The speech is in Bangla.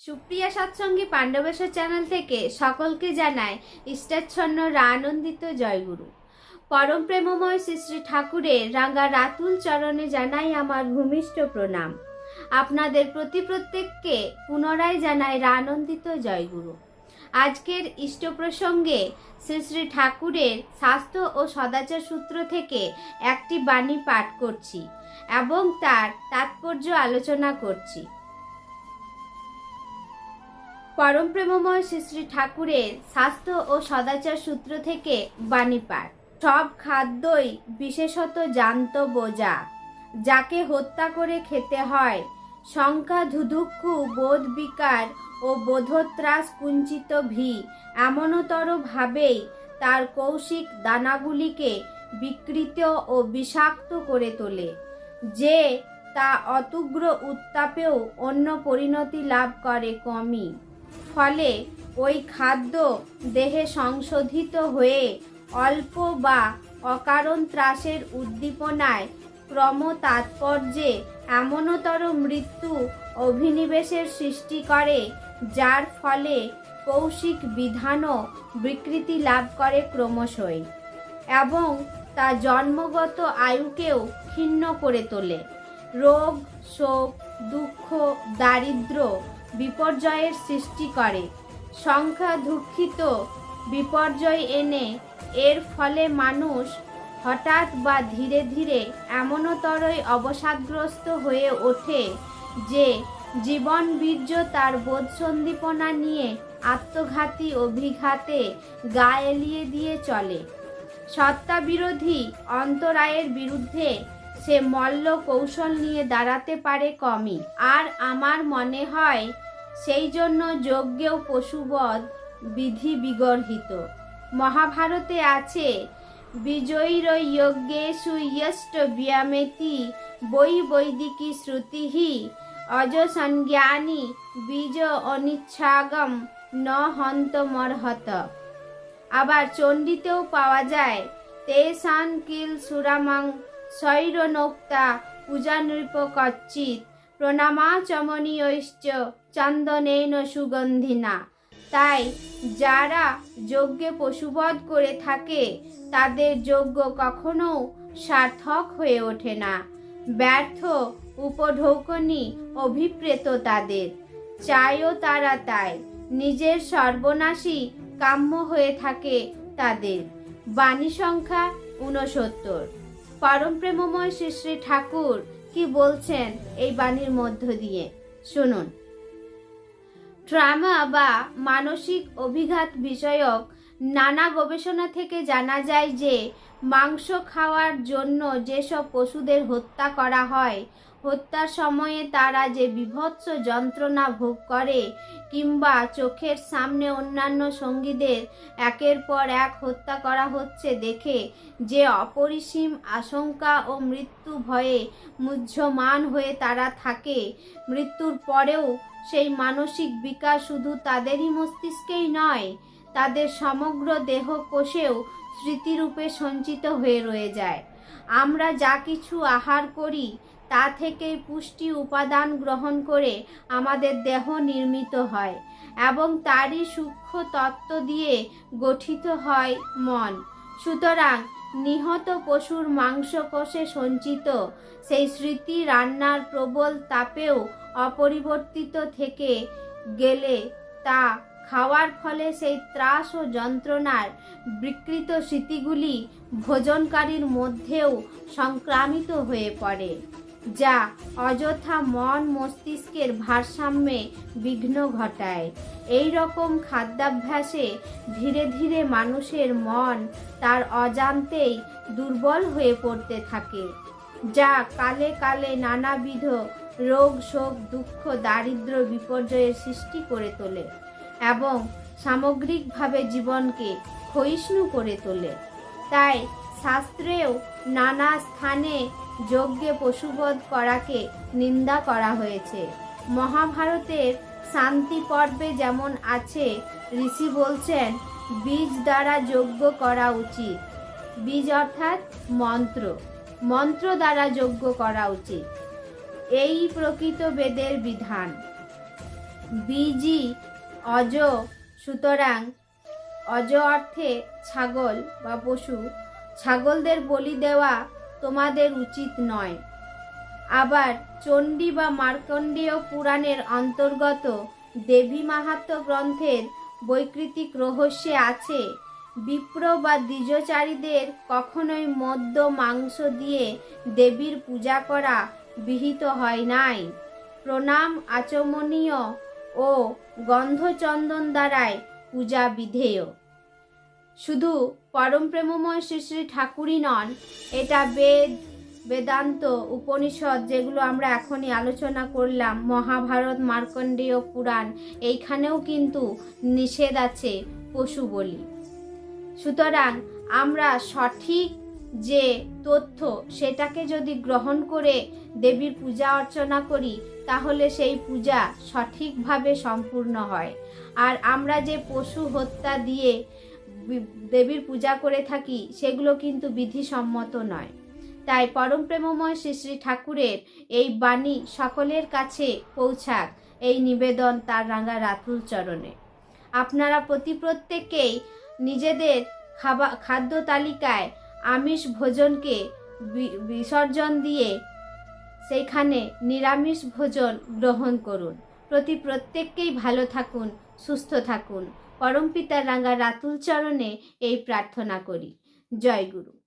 সুপ্রিয়া সৎসঙ্গী পাণ্ডবেশ্বর চ্যানেল থেকে সকলকে জানায় ইষ্টাচ্ছন্ন আনন্দিত জয়গুরু। পরম প্রেমময় শ্রী শ্রী ঠাকুরের রাঙ্গা রাতুল চরণে জানাই আমার ভূমিষ্ঠ প্রণাম। আপনাদের প্রতি প্রত্যেককে পুনরায় জানাই আনন্দিত জয়গুরু। আজকের ইষ্ট প্রসঙ্গে শ্রী শ্রী ঠাকুরের স্বাস্থ্য ও সদাচার সূত্র থেকে একটি বাণী পাঠ করছি এবং তার তাৎপর্য আলোচনা করছি। পরম প্রেমময় শ্রী শ্রী ঠাকুরের স্বাস্থ্য ও সদাচার সূত্র থেকে বাণী পাঠ সব খাদ্যই বিশেষত জান্ত বোঝা। যাকে হত্যা করে খেতে হয় শঙ্কা ধুধুক্ষু বোধ বিকার ও বোধত্রাস কুঞ্চিত ভি এমনতর ভাবেই তার কৌশিক দানাগুলিকে বিকৃত ও বিষাক্ত করে তোলে, যে তা অতুগ্র উত্তাপেও অন্য পরিণতি লাভ করে কমই। ফলে ওই খাদ্য দেহে সংশোধিত হয়ে অল্প বা অকারণ ত্রাসের উদ্দীপনায় ক্রম তাৎপর্যে এমনতর মৃত্যু অভিনিবেশের সৃষ্টি করে, যার ফলে কৌশিক বিধানও বিকৃতি লাভ করে ক্রমশই এবং তা জন্মগত আয়ুকেও ক্ষীণ করে তোলে। রোগ, শোক, দুঃখ দারিদ্র বিপর্যয়ের সৃষ্টি করে। সংখ্যা দুঃখিত, বিপর্যয় এনে এর ফলে মানুষ হঠাৎ বা ধীরে ধীরে এমনতরই অবসাদগ্রস্ত হয়ে ওঠে যে জীবন বীর্য তার বোধ সন্দীপনা নিয়ে আত্মঘাতী অভিঘাতে গা এলিয়ে দিয়ে চলে। সত্তা বিরোধী অন্তরায়ের বিরুদ্ধে সে মল্ল কৌশল নিয়ে দাঁড়াতে পারে কমই। আর আমার মনে হয় সেই জন্য যজ্ঞেও পশুবধ বিধি বিগর্হিত। মহাভারতে আছে বিজয়ীর যজ্ঞেষু ইয়ষ্ট ব্যামেতি বৈ বৈদিকী শ্রুতিহি অজসংজ্ঞানী বীজ অনিচ্ছাগম ন হন্তমর্হত। আবার চণ্ডীতেও পাওয়া যায়, তেষান কিল সুরামাং শৈরনোক্তা পূজা নৃপ কচ্চিত প্রণামাচমনীয়শ্চ চন্দনেন সুগন্ধিনা। তাই যারা যজ্ঞে পশুবধ করে থাকে, তাদের যজ্ঞ কখনো সার্থক হয়ে ওঠে না। ব্যর্থ উপঢৌকনি অভিপ্রেত তাদের। চায়ও তারা তাই। নিজের সর্বনাশী কাম্য হয়ে থাকে তাদের। বাণী সংখ্যা ঊনসত্তর। পরম প্রেমময় শ্রী শ্রী ঠাকুর কি বলছেন এই বাণীর মধ্য দিয়ে? শুনুন। ট্রামা বা মানসিক অভিঘাত বিষয়ক নানা গবেষণা থেকে জানা যায় যে মাংস খাওয়ার জন্য যেসব পশুদের হত্যা করা হয় হত্যার সময়ে তারা যে বিভৎস যন্ত্রণা ভোগ করে কিংবা চোখের সামনে অন্যান্য সঙ্গীদের একের পর এক হত্যা করা হচ্ছে দেখে যে অপরিসীম আশঙ্কা ও মৃত্যু ভয়ে মুহ্যমান হয়ে তারা থাকে। মৃত্যুর পরেও সেই মানসিক বিকাশ শুধু তাদেরই মস্তিষ্কেই নয়, তাদের সমগ্র দেহ কোষেও স্মৃতিরূপে সঞ্চিত হয়ে রয়ে যায়। আমরা যা কিছু আহার করি তা থেকেই পুষ্টি উপাদান গ্রহণ করে আমাদের দেহ নির্মিত হয় এবং তারই সূক্ষ্ম তত্ত্ব দিয়ে গঠিত হয় মন। সুতরাং নিহত পশুর মাংস কোষে সঞ্চিত সেই স্মৃতি রান্নার প্রবল তাপেও অপরিবর্তিত থেকে গেলে তা খাওয়ার ফলে সেই ত্রাস ও যন্ত্রণার বিকৃত স্মৃতিগুলি ভোজনকারীর মধ্যেও সংক্রামিত হয়ে পড়ে। যা অযথা মন মস্তিষ্কের ভারসাম্যে বিঘ্ন ঘটায়। এই রকম খাদ্যাভ্যাসে ধীরে ধীরে মানুষের মন তার অজান্তেই দুর্বল হয়ে পড়তে থাকে, যা কালে কালে নানাবিধ রোগ, শোক, দুঃখ, দারিদ্র বিপর্যয়ের সৃষ্টি করে তোলে এবং সামগ্রিকভাবে জীবনকে ক্ষয়িষ্ণু করে তোলে। তাই শাস্ত্রেও নানা স্থানে যজ্ঞে পশুবধ করাকে নিন্দা করা হয়েছে। মহাভারতের শান্তি পর্বে যেমন আছে, ঋষি বলছেন, বীজ দ্বারা যজ্ঞ করা উচিত। বীজ অর্থাৎ মন্ত্র। মন্ত্র দ্বারা যজ্ঞ করা উচিত। এই প্রকৃত বেদের বিধান। বিজি অজ, সুতরাং অজ অর্থে ছাগল বা পশু। ছাগলদের বলি দেওয়া তোমাদের উচিত নয়। আবার চণ্ডী বা মার্কণ্ডেয় পুরাণের অন্তর্গত দেবী মাহাত্ম গ্রন্থের বৈকৃতিক রহস্যে আছে, বিপ্র বা দ্বিজচারীদের কখনোই মদ্য মাংস দিয়ে দেবীর পূজা করা বিহিত হয় নাই। প্রণাম আচমনীয় ও গন্ধচন্দন দ্বারাই পূজা বিধেয়। শুধু পরম প্রেমময় শ্রী শ্রী ঠাকুরই নন। এটা বেদ, বেদান্ত উপনিষদ যেগুলো আমরা এখনই আলোচনা করলাম, মহাভারত, মার্কণ্ডেয় পুরাণ, এইখানেও কিন্তু নিষেধ আছে পশু বলি। সুতরাং আমরা সঠিক যে তথ্য সেটাকে যদি গ্রহণ করে দেবীর পূজা অর্চনা করি, তাহলে সেই পূজা সঠিকভাবে সম্পূর্ণ হয়। আর আমরা যে পশু হত্যা দিয়ে দেবীর পূজা করে থাকি, সেগুলো কিন্তু বিধিসম্মত নয়। তাই পরম প্রেমময় শ্রী শ্রী ঠাকুরের এই বাণী সকলের কাছে পৌঁছাক, এই নিবেদন তার রাঙা রাতুল চরণে। আপনারা প্রতি প্রত্যেকেই নিজেদের খাবার খাদ্য তালিকায় আমিষ ভোজনকে বিসর্জন দিয়ে সেইখানে নিরামিষ ভোজন গ্রহণ করুন। প্রতি প্রত্যেককেই ভালো থাকুন, সুস্থ থাকুন। পরমপিতার রাঙা রাতুল চরণে এই প্রার্থনা করি। জয় গুরু।